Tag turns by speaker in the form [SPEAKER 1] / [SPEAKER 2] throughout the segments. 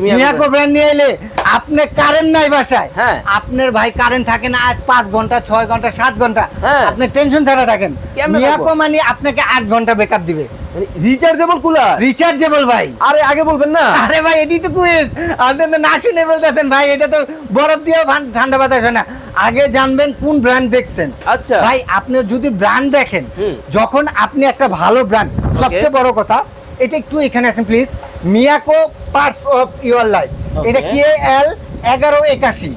[SPEAKER 1] Miyako brand নিয়ে এলে আপনি কারেন্ট নাই বাসায়।
[SPEAKER 2] হ্যাঁ।
[SPEAKER 1] আপনার ভাই কারেন্ট থাকে না আজ পাঁচ ঘণ্টা ছয় ঘণ্টা সাত ঘণ্টা।
[SPEAKER 2] হ্যাঁ।
[SPEAKER 1] আপনি টেনশন ছাড়া থাকেন। মিয়াকো? মানে আপনাকে আট ঘণ্টা বেকআপ দিবে।
[SPEAKER 2] রিচার্জেবল কুলার
[SPEAKER 1] রিচার্জেবল ভাই।
[SPEAKER 2] আরে আগে বলবেন না।
[SPEAKER 1] আরে ভাই এটি তো কুইজ আপনি তো না শুনে বলতেছেন ভাই এটা তো বরফ ভান- ঠান্ডা বাতাস হয় না। আগে জানবেন কোন ব্র্যান্ড দেখছেন।
[SPEAKER 2] আচ্ছা।
[SPEAKER 1] ভাই আপনি যদি ব্র্যান্ড দেখেন যখন আপনি একটা ভালো ব্র্যান্ড সবচেয়ে বড় কথা এটা একটু এখানে আসেন please Miyako parts of your life. এটা কে এল? এগারো একাশি।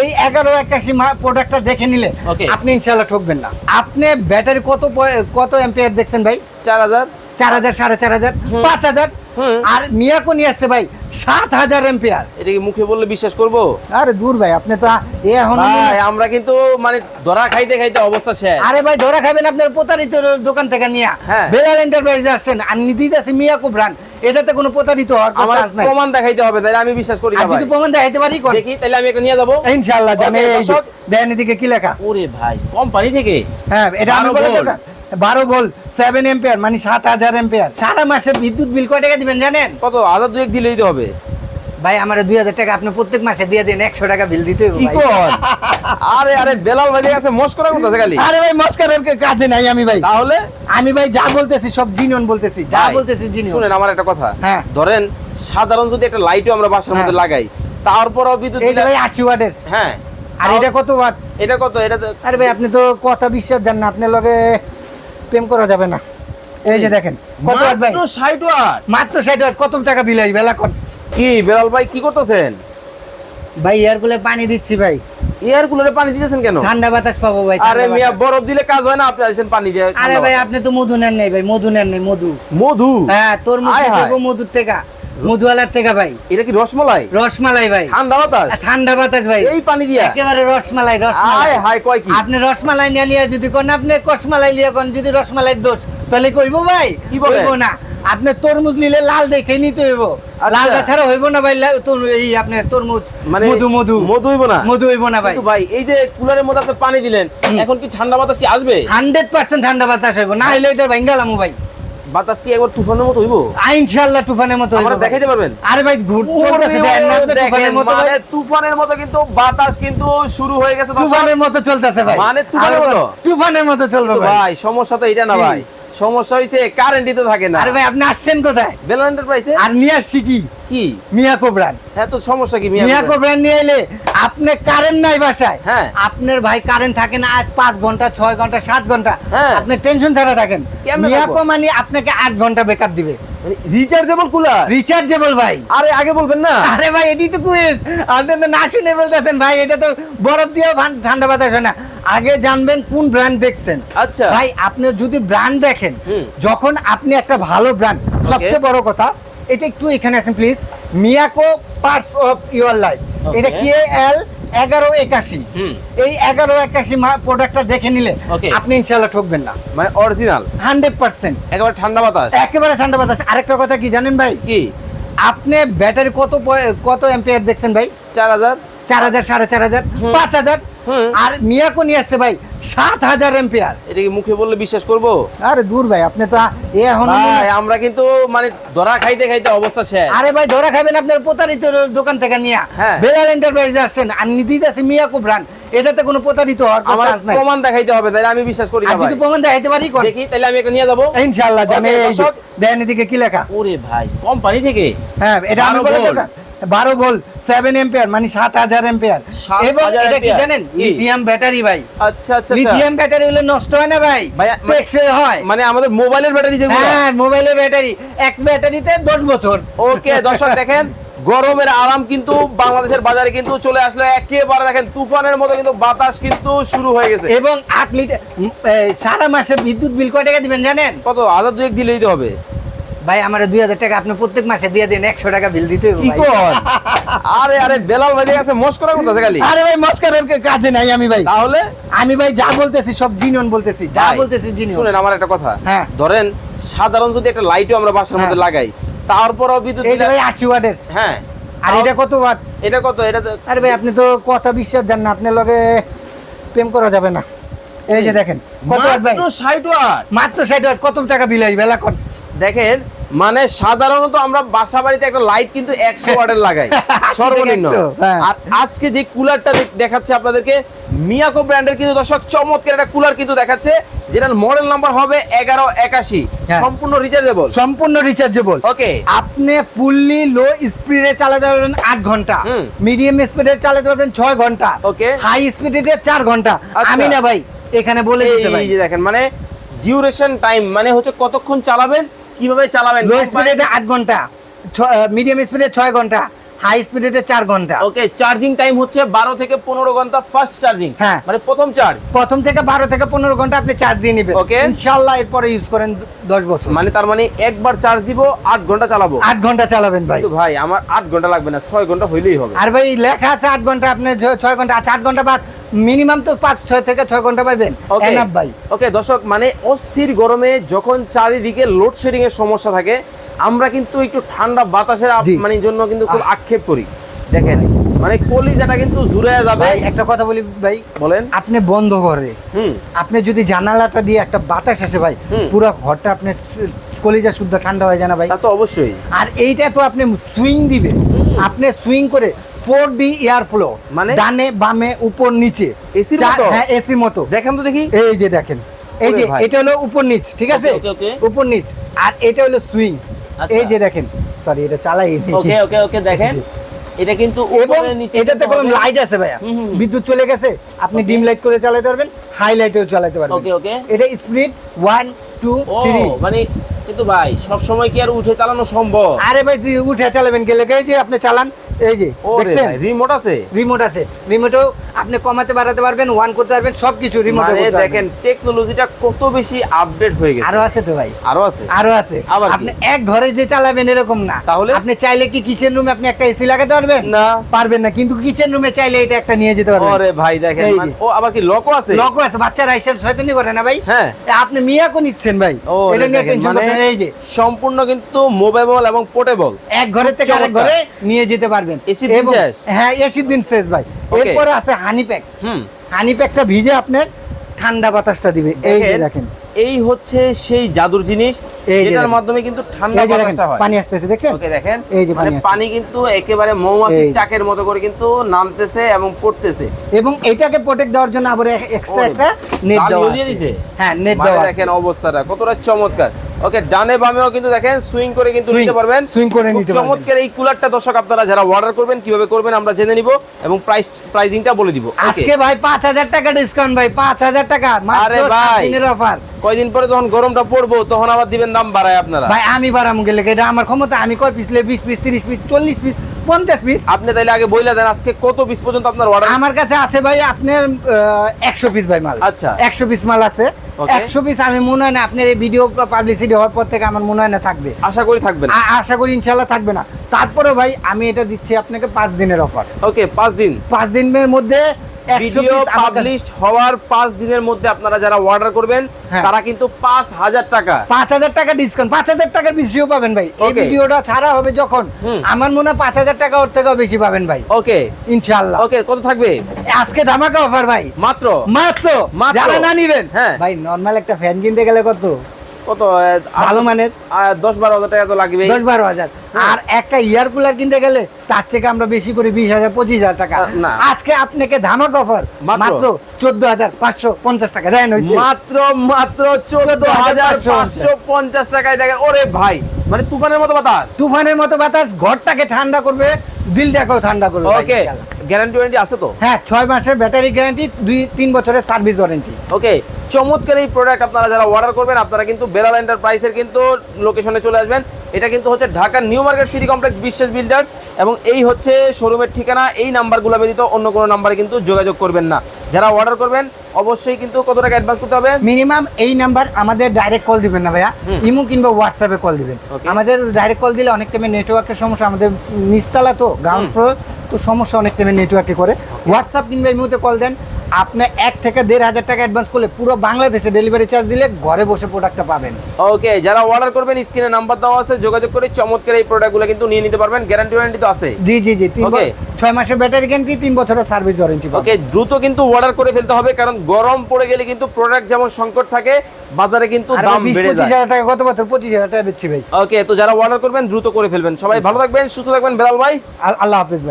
[SPEAKER 1] এই এগারো একাশি প্রোডাক্টটা দেখে নিলে আপনি ইনশাল্লাহ ঠকবেন না। আপনি ব্যাটারি কত কত এম্পিয়ার দেখছেন ভাই?
[SPEAKER 2] চার হাজার।
[SPEAKER 1] চার হাজার সাড়ে চার হাজার পাঁচ হাজার। আর মিয়াকো নিয়ে আসছে ভাই সাত হাজার এম্পিয়ার
[SPEAKER 2] এটা কি মুখে বললে বিশ্বাস করব?
[SPEAKER 1] আরে দূর ভাই আপনি তো এ এখন
[SPEAKER 2] আমরা কিন্তু মানে ধরা খাইতে খাইতে অবস্থা শেষ।
[SPEAKER 1] আরে ভাই ধরা খাবেন আপনার প্রতারিত দোকান থেকে নিয়ে।
[SPEAKER 2] হ্যাঁ।
[SPEAKER 1] বেলাল এন্টারপ্রাইজ আসছেন আর নিতে আছে মিয়াকো ব্র্যান্ড এটাতে কোনো প্রতারিত হওয়ার
[SPEAKER 2] আমার
[SPEAKER 1] নাই।
[SPEAKER 2] প্রমাণ দেখাইতে হবে তাহলে আমি বিশ্বাস করি
[SPEAKER 1] যদি প্রমাণ দেখাইতে পারি
[SPEAKER 2] দেখি তাহলে আমি একটা নিয়ে যাব।
[SPEAKER 1] ইনশাআল্লাহ জানে দেন এদিকে কি লেখা?
[SPEAKER 2] ওরে ভাই কোম্পানি থেকে?
[SPEAKER 1] হ্যাঁ এটা আমি বলে বারো বল সেভেন এম্পিয়ার মানে সাত হাজার এম্পিয়ার সারা মাসে বিদ্যুৎ বিল কয় টাকা দিবেন জানেন?
[SPEAKER 2] কত? হাজার দুয়েক দিলেই তো হবে।
[SPEAKER 1] ভাই আমার দুই হাজার টাকা আপনি প্রত্যেক মাসে দিয়ে দিন একশো টাকা বিল দিতে
[SPEAKER 2] কি আরে আরে বেলাল ভাই কাছে মস্করা করতেছে খালি।
[SPEAKER 1] আরে ভাই মস্কারের কাজে নাই আমি ভাই।
[SPEAKER 2] তাহলে?
[SPEAKER 1] আমি ভাই যা বলতেছি সব জিনিয়ন বলতেছি যা বলতেছি জিনিয়ন
[SPEAKER 2] শুনেন আমার একটা কথা।
[SPEAKER 1] হ্যাঁ।
[SPEAKER 2] ধরেন সাধারণ যদি একটা লাইটও আমরা বাসার মধ্যে
[SPEAKER 1] হ্যাঁ।
[SPEAKER 2] লাগাই তারপরও বিদ্যুৎ
[SPEAKER 1] এইটা
[SPEAKER 2] বিল-
[SPEAKER 1] ভাই আশি ওয়াটের।
[SPEAKER 2] হ্যাঁ।
[SPEAKER 1] আর এটা কত ওয়াট?
[SPEAKER 2] এটা কত? এটা তো
[SPEAKER 1] আরে ভাই আপনি তো কথা বিশ্বাস জান না আপনার লগে প্রেম করা যাবে না। এই যে দেখেন কত ওয়াট ভাই?
[SPEAKER 2] মাত্র 60 ওয়াট।
[SPEAKER 1] মাত্র ষাট ওয়াট কত টাকা বিল আসবে এলাকন?
[SPEAKER 2] কি বেলাল ভাই কি করতেছেন?
[SPEAKER 1] ভাই এয়ার কুলে পানি দিচ্ছি ভাই।
[SPEAKER 2] এয়ার কুলারে পানি দিতেছেন কেন?
[SPEAKER 1] ঠান্ডা বাতাস পাবো ভাই
[SPEAKER 2] আরে মিয়া বরফ দিলে কাজ হয় না আপনি আসছেন পানি দিয়ে
[SPEAKER 1] আরে ভাই আপনি তো মধু নেন নাই ভাই মধু নেন নাই মধু।
[SPEAKER 2] মধু?
[SPEAKER 1] হ্যাঁ তোর
[SPEAKER 2] আয়
[SPEAKER 1] মধু থেকে মধুর থেকে ভাই।
[SPEAKER 2] এটা কি রসমালাই?
[SPEAKER 1] রসমালাই ভাই।
[SPEAKER 2] ঠান্ডা বাতাস?
[SPEAKER 1] ঠান্ডা বাতাস ভাই।
[SPEAKER 2] এই পানি দিয়া।
[SPEAKER 1] একেবারে রসমালাই রসমালাই।
[SPEAKER 2] হাই কয় কি?
[SPEAKER 1] আপনি রসমালাই নিয়ে লিয়া যদি কোন আপনি কসমালাই লিয়া কোন যদি রসমালাই দোষ তাহলে কইবো ভাই।
[SPEAKER 2] কি বলেন?
[SPEAKER 1] কইব না। আপনি তরমুজ নিলে লাল দেখে নিতে হইব।
[SPEAKER 2] আচ্ছা।
[SPEAKER 1] লাল ছাড়া হইব না ভাই এই আপনার তরমুজ।
[SPEAKER 2] মানে
[SPEAKER 1] মধু মধু।
[SPEAKER 2] মধু হইব না?
[SPEAKER 1] মধু হইব না ভাই।
[SPEAKER 2] ভাই এই যে কুলারের মধ্যে আপনি পানি দিলেন এখন কি ঠান্ডা বাতাস কি আসবে?
[SPEAKER 1] হান্ড্রেড পার্সেন্ট ঠান্ডা বাতাস হইব। না হইলে এটা ভাঙ্গালামু ভাই।
[SPEAKER 2] বাতাস কি একবার তুফানের মতো হইব?
[SPEAKER 1] ইনশাআল্লাহ তুফানের মতো হইব
[SPEAKER 2] আমরা দেখাইতে পারবেন?
[SPEAKER 1] আরে ভাই ঘুর চলতেছে দেখেন না তুফানের মতো
[SPEAKER 2] মানে তুফানের মতো কিন্তু বাতাস কিন্তু শুরু হয়ে গেছে।
[SPEAKER 1] তুফানের মতো চলতেছে ভাই।
[SPEAKER 2] মানে তুফানের মতো?
[SPEAKER 1] তুফানের মতো চলবে ভাই।
[SPEAKER 2] সমস্যা তো এটা না ভাই। সমস্যা হইছে কারেন্টই তো থাকে না।
[SPEAKER 1] আরে ভাই আপনি আসছেন কোথায়?
[SPEAKER 2] বেলন এন্টারপ্রাইজে
[SPEAKER 1] আর নিয়ে আসছি কি?
[SPEAKER 2] কি?
[SPEAKER 1] মিয়াকো ব্র্যান্ড
[SPEAKER 2] এত সমস্যা কি
[SPEAKER 1] মিয়াকো ব্র্যান্ড নিয়ে এলে আপনি কারেন্ট নাই বাসায়।
[SPEAKER 2] হ্যাঁ।
[SPEAKER 1] আপনার ভাই কারেন্ট থাকে না আজ পাঁচ ঘণ্টা ছয় ঘণ্টা সাত ঘণ্টা।
[SPEAKER 2] হ্যাঁ।
[SPEAKER 1] আপনি টেনশন ছাড়া থাকেন। মিয়াকো মানে আপনাকে আট ঘণ্টা বেকআপ দিবে।
[SPEAKER 2] রিচার্জেবল কুলার
[SPEAKER 1] রিচার্জেবল ভাই।
[SPEAKER 2] আরে আগে বলবেন না?
[SPEAKER 1] আরে ভাই এটি তো কুইজ আপনি তো না শুনে বলতেছেন ভাই এটা তো বরফ দিয়েও ঠান্ডা বাতাস হয় না। আগে জানবেন কোন ব্র্যান্ড দেখছেন।
[SPEAKER 2] আচ্ছা।
[SPEAKER 1] ভাই আপনি যদি ব্র্যান্ড দেখেন যখন আপনি একটা ভালো ব্র্যান্ড সবচেয়ে বড় কথা এটা একটু এখানে আছেন please Miyako parts of your life. এটা কে এল এগারো একাশি। এই এগারো একাশি প্রোডাক্টটা দেখে নিলে আপনি ইনশাল্লাহ ঠকবেন না।
[SPEAKER 2] মানে অরিজিনাল
[SPEAKER 1] হান্ড্রেড পার্সেন্ট।
[SPEAKER 2] একেবারে ঠান্ডা বাতাস?
[SPEAKER 1] একেবারে ঠান্ডা বাতাস। আরেকটা কথা কি জানেন ভাই?
[SPEAKER 2] কি?
[SPEAKER 1] আপনি ব্যাটারি কত কত এম্পিয়ার দেখছেন ভাই?
[SPEAKER 2] চার হাজার।
[SPEAKER 1] চার হাজার সাড়ে চার হাজার পাঁচ হাজার। আর মিয়াকো নিয়ে আসছে ভাই সাত হাজার এম্পিয়ার
[SPEAKER 2] এটা কি মুখে বললে বিশ্বাস করব?
[SPEAKER 1] আরে দূর ভাই আপনি তো এখন
[SPEAKER 2] আমরা কিন্তু মানে ধরা খাইতে খাইতে অবস্থা শেষ।
[SPEAKER 1] আরে ভাই ধরা খাবেন আপনার প্রতারিত দোকান থেকে নিয়ে।
[SPEAKER 2] হ্যাঁ।
[SPEAKER 1] বেলাল এন্টারপ্রাইজ আসছেন আর নিতে আছে মিয়াকো ব্র্যান্ড এটাতে কোনো প্রতারিত হওয়ার কোনো
[SPEAKER 2] আমার
[SPEAKER 1] চান্স নাই।
[SPEAKER 2] প্রমাণ দেখাইতে হবে আমি বিশ্বাস করি না
[SPEAKER 1] যদি প্রমাণ দেখাইতে পারি
[SPEAKER 2] দেখি তাহলে আমি একটা নিয়ে যাব।
[SPEAKER 1] ইনশাআল্লাহ জানে এই এদিকে কি লেখা?
[SPEAKER 2] ওরে ভাই কোম্পানি থেকে?
[SPEAKER 1] হ্যাঁ এটা আমি বলে বারো ভোল্ট সেভেন এম্পিয়ার মানে সাত হাজার এম্পিয়ার এবং এটা কি জানেন? লিথিয়াম ব্যাটারি ভাই।
[SPEAKER 2] আচ্ছা আচ্ছা আচ্ছা।
[SPEAKER 1] লিথিয়াম ব্যাটারি হলে নষ্ট হয় না ভাই?
[SPEAKER 2] ভাই, মানে-
[SPEAKER 1] টেকসই হয়।
[SPEAKER 2] মানে আমাদের মোবাইলের ব্যাটারি যেগুলো।
[SPEAKER 1] হ্যাঁ মোবাইলের ব্যাটারি এক ব্যাটারিতে দশ বছর।
[SPEAKER 2] ওকে দর্শক দেখেন গরমের আরাম কিন্তু বাংলাদেশের বাজারে কিন্তু চলে আসলো। একেবারে দেখেন তুফানের মতো কিন্তু বাতাস কিন্তু শুরু হয়ে গেছে।
[SPEAKER 1] এবং আট লিটার সারা মাসে বিদ্যুৎ বিল কয় টাকা দিবেন জানেন?
[SPEAKER 2] কত? হাজার দুয়েক দিলেই তো হবে।
[SPEAKER 1] ভাই আমার দুই হাজার টাকা আপনি প্রত্যেক মাসে দিয়ে দিন একশো টাকা বিল দিতে
[SPEAKER 2] আরে আরে বেলাল ভাই কাছে মস্করা করতেছে খালি।
[SPEAKER 1] আরে ভাই মস্কারের কাজে নাই আমি ভাই।
[SPEAKER 2] তাহলে?
[SPEAKER 1] আমি ভাই যা বলতেছি সব জিনিয়ন বলতেছি যা বলতেছি জিনিয়ন
[SPEAKER 2] শুনেন আমার একটা কথা।
[SPEAKER 1] হ্যাঁ।
[SPEAKER 2] ধরেন সাধারণ যদি একটা লাইটও আমরা বাসার মধ্যে
[SPEAKER 1] হ্যাঁ।
[SPEAKER 2] লাগাই তারপরও বিদ্যুৎ
[SPEAKER 1] এই ভাই আশি ওয়াটের।
[SPEAKER 2] হ্যাঁ।
[SPEAKER 1] আর এটা কত ওয়াট?
[SPEAKER 2] এটা কত? এটা তো
[SPEAKER 1] আরে ভাই আপনি তো কথা বিশ্বাস জান না আপনার লগে প্রেম করা যাবে না। এই যে দেখেন কত ওয়াট ভাই?
[SPEAKER 2] মাত্র 60 ওয়াট।
[SPEAKER 1] মাত্র ষাট ওয়াট কত টাকা বিল আসবে এলাকন?
[SPEAKER 2] দেখেন মানে সাধারণত আমরা বাসা বাড়িতে একটা লাইট কিন্তু একশো ওয়াটের লাগাই। সর্বনিম্ন।
[SPEAKER 1] 100, হ্যাঁ।
[SPEAKER 2] আর আজকে যে কুলারটা দেখাচ্ছে আপনাদেরকে মিয়াকো ব্র্যান্ডের কিন্তু দর্শক চমৎকার একটা কুলার কিন্তু দেখাচ্ছে যেটার মডেল নাম্বার হবে এগারো একাশি।
[SPEAKER 1] হ্যাঁ।
[SPEAKER 2] সম্পূর্ণ রিচার্জেবল
[SPEAKER 1] সম্পূর্ণ রিচার্জেবল
[SPEAKER 2] ওকে
[SPEAKER 1] আপনি ফুললি লো স্পিডে চালাতে পারবেন আট
[SPEAKER 2] ঘণ্টা।
[SPEAKER 1] মিডিয়াম স্পিডে চালাতে পারবেন ছয় ঘণ্টা।
[SPEAKER 2] Okay.
[SPEAKER 1] হাই স্পিডে চার ঘণ্টা।
[SPEAKER 2] আচ্ছা।
[SPEAKER 1] আমি না ভাই এখানে বলে দিতে ভাই।
[SPEAKER 2] দেখেন মানে ডিউরেশন টাইম মানে হচ্ছে কতক্ষণ চালাবেন? কীভাবে চালাবেন?
[SPEAKER 1] লো স্পিডে 8 ঘণ্টা মিডিয়াম স্পিডে 6 ঘণ্টা। হাই স্পিডে চার ঘণ্টা।
[SPEAKER 2] ওকে চার্জিং টাইম হচ্ছে বারো থেকে পনেরো ঘণ্টা ফার্স্ট চার্জিং
[SPEAKER 1] হ্যাঁ।
[SPEAKER 2] মানে প্রথম চার্জ
[SPEAKER 1] প্রথম থেকে বারো থেকে পনেরো ঘণ্টা আপনি চার্জ দিয়ে নেবেন. ইনশাল্লাহ এরপরে ইউজ করেন দশ বছর।
[SPEAKER 2] মানে তার মানে একবার চার্জ দিব আট ঘণ্টা চালাবো।
[SPEAKER 1] আট ঘণ্টা চালাবেন ভাই।
[SPEAKER 2] ভাই আমার আট ঘণ্টা লাগবে না ছয় ঘণ্টা হইলেই হবে।
[SPEAKER 1] আর ভাই লেখা আছে আট ঘণ্টা আপনি ছ- ছয় ঘণ্টা আছে আট ঘণ্টা বাদ মিনিমাম তো পাঁচ ছয় থেকে ছয় ঘণ্টা পাইবেন।
[SPEAKER 2] ওকে
[SPEAKER 1] এনাফ ভাই।
[SPEAKER 2] ওকে দর্শক মানে অস্থির গরমে যখন চারিদিকে লোডশেডিং এর সমস্যা থাকে আমরা কিন্তু একটু ঠান্ডা বাতাসের মানে জন্য কিন্তু খুব আক্ষেপ করি। দেখেন মানে কলিজাটা কিন্তু জুড়ে যাবে।
[SPEAKER 1] একটা কথা বলি ভাই।
[SPEAKER 2] বলেন।
[SPEAKER 1] আপনি বন্ধ করে আপনি যদি জানালাটা দিয়ে একটা বাতাস আসে ভাই পুরো ঘরটা আপনার স- কলিজা শুদ্ধ ঠান্ডা হয়ে যায় না ভাই।
[SPEAKER 2] তা তো অবশ্যই।
[SPEAKER 1] আর এইটা তো আপনি সুইং দিবে আপনি সুইং করে ফোর ডি এয়ার ফ্লো
[SPEAKER 2] মানে?
[SPEAKER 1] ডানে বামে উপর নিচে। চার-
[SPEAKER 2] মতো?
[SPEAKER 1] হ্যাঁ এসি মতো।
[SPEAKER 2] দেখেন তো দেখি।
[SPEAKER 1] এই যে দেখেন। এই যে এটা হলো উপর নিচ ঠিক আছে। উপর নিচ। আর এটা হলো সুইং। এই যে দেখেন সরি এটা চালাই
[SPEAKER 2] ওকে ওকে ওকে দেখেন। এটা কিন্তু
[SPEAKER 1] এবং
[SPEAKER 2] উপরে নিচে
[SPEAKER 1] এটাতে কোন লাইট আছে ভাইয়া। বিদ্যুৎ চলে গেছে আপনি ডিম লাইট করে চালাতে পারবেন হাইলাইটও চালাতে পারবেন।
[SPEAKER 2] Okay okay.
[SPEAKER 1] এটা স্পিড ওয়ান টু
[SPEAKER 2] ও
[SPEAKER 1] থ্রি
[SPEAKER 2] মানে কিন্তু ভাই সব সময় কি আর উঠে চালানো সম্ভব?
[SPEAKER 1] আরে ভাই তুই উঠে চালাবেন গেলে। যে আপনি চালান এই যে দেখছেন?
[SPEAKER 2] রিমোট আছে?
[SPEAKER 1] রিমোট আছে। রিমোটেও আপনি কমাতে বাড়াতে পারবেন ওয়ান করতে পারবেন সবকিছু রিমোটে
[SPEAKER 2] মানে দেখেন টেকনোলজিটা কত বেশি আপডেট হয়ে গেছে।
[SPEAKER 1] আরও আছে তো ভাই।
[SPEAKER 2] আরও আছে?
[SPEAKER 1] আরও আছে। আপনি এক ঘরে যে চালাবেন এরকম না।
[SPEAKER 2] তাহলে?
[SPEAKER 1] আপনি চাইলে কি কিচেন রুমে আপনি একটা এসি লাগাতে পারবেন?
[SPEAKER 2] না।
[SPEAKER 1] পারবেন না কিন্তু কিচেন রুমে চাইলে এটা একটা নিয়ে যেতে পারবেন।
[SPEAKER 2] ওরে ভাই দেখেন। মানে- ও আবার কি লকও আছে?
[SPEAKER 1] লকও আছে বাচ্চারা শয়তানি করে না ভাই।
[SPEAKER 2] হ্যাঁ।
[SPEAKER 1] আপনি মিয়াকো নিচ্ছেন ভাই। এটা নিয়ে টেনশন
[SPEAKER 2] মানে
[SPEAKER 1] করবেন এই যে।
[SPEAKER 2] সম্পূর্ণ কিন্তু মোবাইল এবং পোর্টেবল
[SPEAKER 1] এক ঘরের থেকে আরেক ঘরে নিয়ে যেতে পারবেন।
[SPEAKER 2] দিন শেষ?
[SPEAKER 1] হ্যাঁ দিন শেষ ভাই. এরপরে আছে হানি প্যাক
[SPEAKER 2] হুম।
[SPEAKER 1] হানি প্যাকটা ভিজে আপনার ঠান্ডা বাতাসটা দিবে। এই
[SPEAKER 2] দেখেন, এই হচ্ছে সেই জাদুর জিনিস যেটার মাধ্যমে কিন্তু ঠান্ডা বাতাসটা হয়।
[SPEAKER 1] পানি আসতেছে দেখছেন?
[SPEAKER 2] ওকে দেখেন।
[SPEAKER 1] এই যে পানি
[SPEAKER 2] মানে পানি কিন্তু একেবারে মৌমাছির চাকের মতো করে কিন্তু নামতেছে এবং পড়তেছে।
[SPEAKER 1] এবং এটাকে প্রোটেক্ট দেওয়ার জন্য আবার এক্সট্রা একটা নেট দেওয়া আছে। হ্যাঁ নেট
[SPEAKER 2] মানে
[SPEAKER 1] দেওয়া
[SPEAKER 2] দেখেন অবস্থাটা কতটা চমৎকার। ওকে ডানে বামেও কিন্তু দেখেন সুইং করে কিন্তু নিতে পারবেন।
[SPEAKER 1] সুইং করে নিতে পারবেন।
[SPEAKER 2] চমৎকার এই কুলারটা দর্শক আপনারা যারা অর্ডার করবেন কীভাবে করবেন আমরা জেনে নিব এবং প্রাইস প্রাইজিংটা বলে দিব।
[SPEAKER 1] আজকে ভাই পাঁচ হাজার টাকা ডিসকাউন্ট ভাই পাঁচ হাজার টাকা।
[SPEAKER 2] আরে ভাই।
[SPEAKER 1] দিনের অফার
[SPEAKER 2] কয়দিন পরে যখন গরমটা পড়ব তখন আবার দিবেন দাম বাড়ায় আপনারা।
[SPEAKER 1] ভাই আমি বাড়াম গেলে এটা আমার ক্ষমতা। আমি কয় পিছলে বিশ পিস তিরিশ পিস চল্লিশ পিস পঞ্চাশ পিস
[SPEAKER 2] আপনি তাইলে আগে বইলা দেন আজকে কত পিস পর্যন্ত আপনার অর্ডার
[SPEAKER 1] আমার কাছে আছে ভাই আপনার একশো পিস ভাই মাল।
[SPEAKER 2] আচ্ছা।
[SPEAKER 1] একশো পিস মাল আছে।
[SPEAKER 2] Okay.
[SPEAKER 1] একশো পিস আমি মনে হয় না আপনার এই ভিডিও পাবলিসিটি হওয়ার পর থেকে আমার মনে হয় না থাকবে।
[SPEAKER 2] আশা করি থাকবে
[SPEAKER 1] না। আশা করি ইনশাল্লাহ থাকবে না। তারপরে ভাই আমি এটা দিচ্ছি আপনাকে পাঁচ দিনের অফার
[SPEAKER 2] ওকে পাঁচ দিন।
[SPEAKER 1] পাঁচ দিনের মধ্যে
[SPEAKER 2] ভিডিও পাবলিশড হওয়ার পাঁচ দিনের মধ্যে আপনারা যারা অর্ডার করবেন
[SPEAKER 1] হ্যাঁ।
[SPEAKER 2] তারা কিন্তু পাঁচ হাজার টাকা।
[SPEAKER 1] পাঁচ হাজার টাকা ডিসকাউন্ট পাঁচ হাজার টাকার বেশিও পাবেন ভাই। এই ভিডিওটা ছাড়া হবে যখন আমার মনে হয় পাঁচ হাজার টাকা ওর থেকেও বেশি পাবেন ভাই।
[SPEAKER 2] ওকে
[SPEAKER 1] ইনশাল্লাহ
[SPEAKER 2] ওকে কত থাকবে?
[SPEAKER 1] আজকে ধামাকা অফার ভাই।
[SPEAKER 2] মাত্র?
[SPEAKER 1] মাত্র।
[SPEAKER 2] মাত্র।
[SPEAKER 1] যারা না নিবেন
[SPEAKER 2] হ্যাঁ।
[SPEAKER 1] ভাই নর্মাল একটা ফ্যান কিনতে গেলে কত?
[SPEAKER 2] কত?
[SPEAKER 1] ভালো মানের।
[SPEAKER 2] আহ, দশ বারো হাজার টাকা তো লাগবে
[SPEAKER 1] দশ বারো হাজার। আর একটা ইয়ার কুলার কিনতে গেলে তার থেকে আমরা বেশি করে বিশ হাজার পঁচিশ হাজার টাকা। আজকে আপনাকে ধামাক অফার
[SPEAKER 2] মাত্র?
[SPEAKER 1] চোদ্দ হাজার পাঁচশো পঞ্চাশ টাকা দেন
[SPEAKER 2] মাত্র মাত্র চোদ্দ হাজার পাঁচশো পঞ্চাশ। টাকায় দেখেন। ওরে ভাই মানে তুফানের মতো বাতাস।
[SPEAKER 1] তুফানের মতো বাতাস ঘরটাকে ঠান্ডা করবে দিলটাকেও ঠান্ডা করবে।
[SPEAKER 2] ওকে। গ্যারান্টি ওয়ারেন্টি আছে তো?
[SPEAKER 1] হ্যাঁ ছয় মাসের ব্যাটারি গ্যারান্টি দুই তিন বছরের সার্ভিস ওয়ারেন্টি।
[SPEAKER 2] ওকে চমৎকার এই প্রোডাক্ট আপনারা যারা অর্ডার করবেন আপনারা কিন্তু বেলাল এন্টারপ্রাইজের কিন্তু লোকেশনে চলে আসবেন। এটা কিন্তু হচ্ছে ঢাকার new market city complex Biswas builders এবং এই হচ্ছে শোরুমের ঠিকানা এই নাম্বারগুলো ব্যতীত অন্য কোনো নাম্বারে কিন্তু যোগাযোগ করবেন না। যারা অর্ডার করবেন অবশ্যই কিন্তু কত টাকা অ্যাডভান্স করতে হবে?
[SPEAKER 1] মিনিমাম এই নাম্বার আমাদের ডাইরেক্ট কল দিবেন না ভাইয়া। ইমো কিংবা হোয়াটসঅ্যাপে কল দিবেন. আমাদের ডাইরেক্ট কল দিলে অনেক টাইমে নেটওয়ার্কের সমস্যা আমাদের নিচতলা তো গ্রাউন্ড ফ্লোর তো সমস্যা অনেক টাইমে নেটওয়ার্কে করে। হোয়াটসঅ্যাপ কিংবা ইমোতে কল দেন। আপনি এক থেকে দেড় হাজার টাকা অ্যাডভান্স করলে পুরো বাংলাদেশে ডেলিভারি চার্জ দিলে ঘরে বসে প্রোডাক্টটা পাবেন।
[SPEAKER 2] ওকে যারা অর্ডার করবেন স্ক্রিনে নাম্বার দেওয়া আছে যোগাযোগ করে চমৎকার এই প্রোডাক্টগুলো কিন্তু নিয়ে নিতে পারবেন। গ্যারান্টি ওয়ারেন্টি তো আছে।
[SPEAKER 1] জি জি জি তিন. ছয় মাসের ব্যাটারি গ্যারান্টি তিন বছরের সার্ভিস ওয়ারেন্টি
[SPEAKER 2] ওকে দ্রুত কিন্তু অর্ডার করে ফেলতে হবে কারণ গরম পড়ে গেলে কিন্তু প্রোডাক্ট যেমন সংকট থাকে বাজারে কিন্তু দাম বেড়ে যায়।
[SPEAKER 1] হাজার টাকা গত বছর পঁচিশ হাজার টাকা দিচ্ছি ভাই।
[SPEAKER 2] ওকে তো যারা অর্ডার করবেন দ্রুত করে ফেলবেন। সবাই ভালো থাকবেন সুস্থ থাকবেন বেলাল ভাই।
[SPEAKER 1] আল্লাহ হাফিজ ভাই।